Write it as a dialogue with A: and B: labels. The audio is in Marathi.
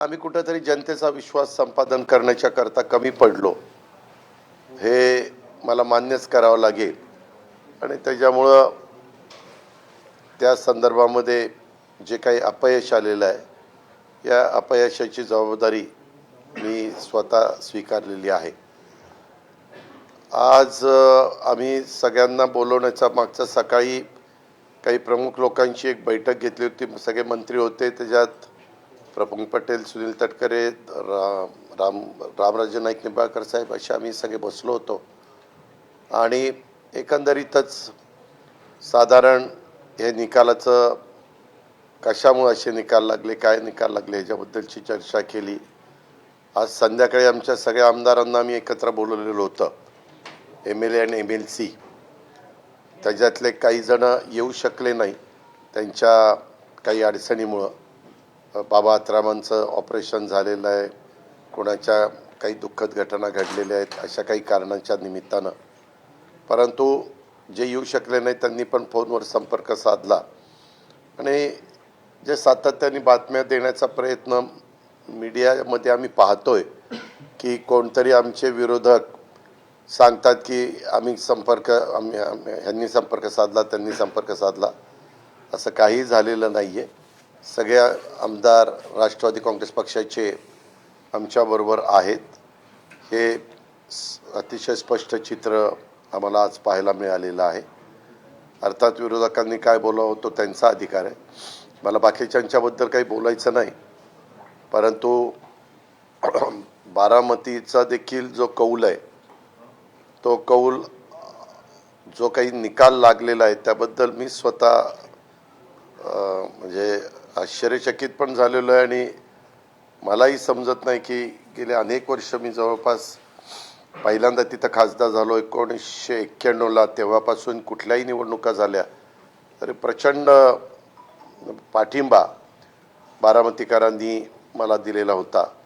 A: आम्ही कुठंतरी जनतेचा विश्वास संपादन करण्याच्या करता कमी पडलो. हे मला मान्यच करावं लागेल. आणि त्याच्यामुळं त्या संदर्भामध्ये जे काही अपयश आलेलं आहे या अपयशाची जबाबदारी मी स्वतः स्वीकारलेली आहे. आज आम्ही सगळ्यांना बोलवण्याचा मागचा सकाळी काही प्रमुख लोकांची एक बैठक घेतली होती. सगळे मंत्री होते. त्याच्यात प्रफुल्ल पटेल सुनील तटकरे रा राम रामराजे नाईक निंबाळकर साहेब असे आम्ही सगळे बसलो होतो. आणि एकंदरीतच साधारण हे निकालाचं कशामुळे असे निकाल लागले काय निकाल लागले ह्याच्याबद्दलची चर्चा केली. आज संध्याकाळी आमच्या सगळ्या आमदारांना आम्ही एकत्र बोलवलेलं होतं एम एल ए आणि एम एल सी. त्याच्यातले काही जण येऊ शकले नाही त्यांच्या काही अडचणीमुळं. बाबा आत्रामांचं ऑपरेशन झालेलं आहे. कोणाच्या काही दुःखद घटना घडलेल्या आहेत अशा काही कारणांच्या निमित्तानं. परंतु जे येऊ शकले नाही त्यांनी पण फोनवर संपर्क साधला. आणि जे सातत्याने बातम्या देण्याचा प्रयत्न मीडियामध्ये आम्ही पाहतोय की कोणतरी आमचे विरोधक सांगतात की आम्ही संपर्क आम्ही आम्ही- ह्यांनी संपर्क साधला त्यांनी संपर्क साधला. असं काही झालेलं नाही आहे सगळ्या आमदार राष्ट्रवादी काँग्रेस पक्षाचे आमच्याबरोबर आहेत. हे अतिशय स्पष्ट चित्र आम्हाला आज पाहायला मिळालेलं आहे. अर्थात विरोधकांनी काय बोलावं तो त्यांचा अधिकार आहे. मला बाकीच्यांच्याबद्दल काही बोलायचं नाही. परंतु बारामतीचा देखील जो कौल आहे तो कौल जो काही निकाल लागलेला आहे त्याबद्दल मी स्वतः म्हणजे आश्चर्यचकित पण झालेलो आहे आणि मलाही समजत नाही की गेले अनेक वर्ष मी जवळपास पहिल्यांदा तिथं खासदार झालो. एकोणीसशे एक्क्याण्णवला तेव्हापासून कुठल्याही निवडणुका झाल्या तरी प्रचंड पाठिंबा बारामतीकरांनी मला दिलेला होता.